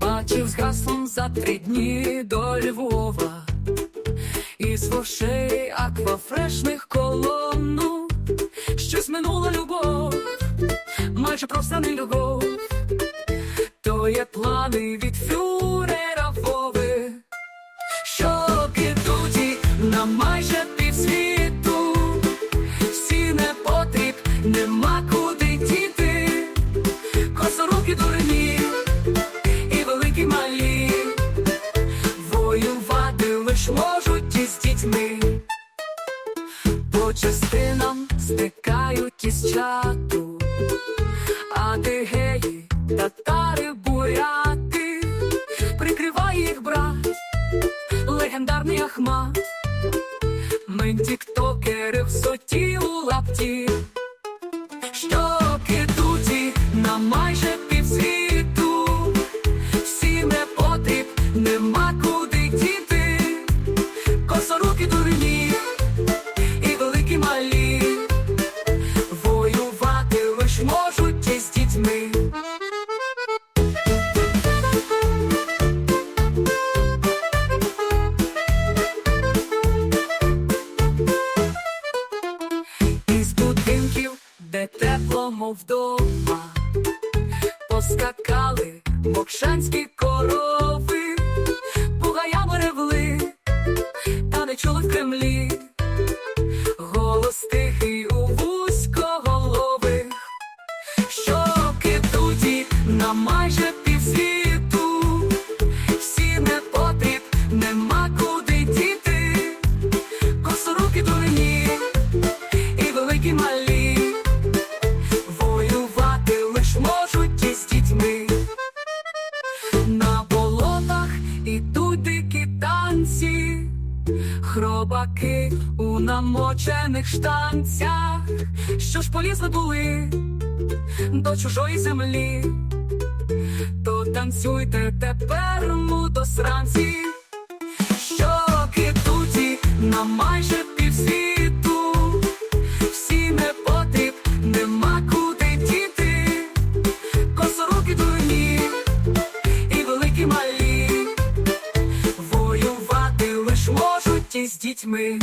Бачив з гаслом за три дні до Львова і з вошей аквафрешних колонну Щось минула любов, майже просто не любов, то є плани від фю. Нема куди діти. Косоруки дурні і великі малі. Воювати лиш можуть із дітьми. По частинам стикають із чату, адигеї, татари, буряти, прикриває їх брат, легендарний Ахмат. Ми тіктокери в соті у лапті, на майже півсвіту, всі не потріб, нема куди діти, косоруки дурні і великі малі, воювати лиш можуть із дітьми. Із будинків, де тепло, мов вдома, поскакали мокшанські корови, бугаями ревли, та не чули в Кремлі. Голос тихий у вузькоголових, що кидуті на майже півсвіту, всі не потріб, нема куди діти, косоруки дурні і великі малі, хробаки у намочених штанцях, що ж полізли були до чужої землі, то танцюйте тепер мудосранці, що із дітьми.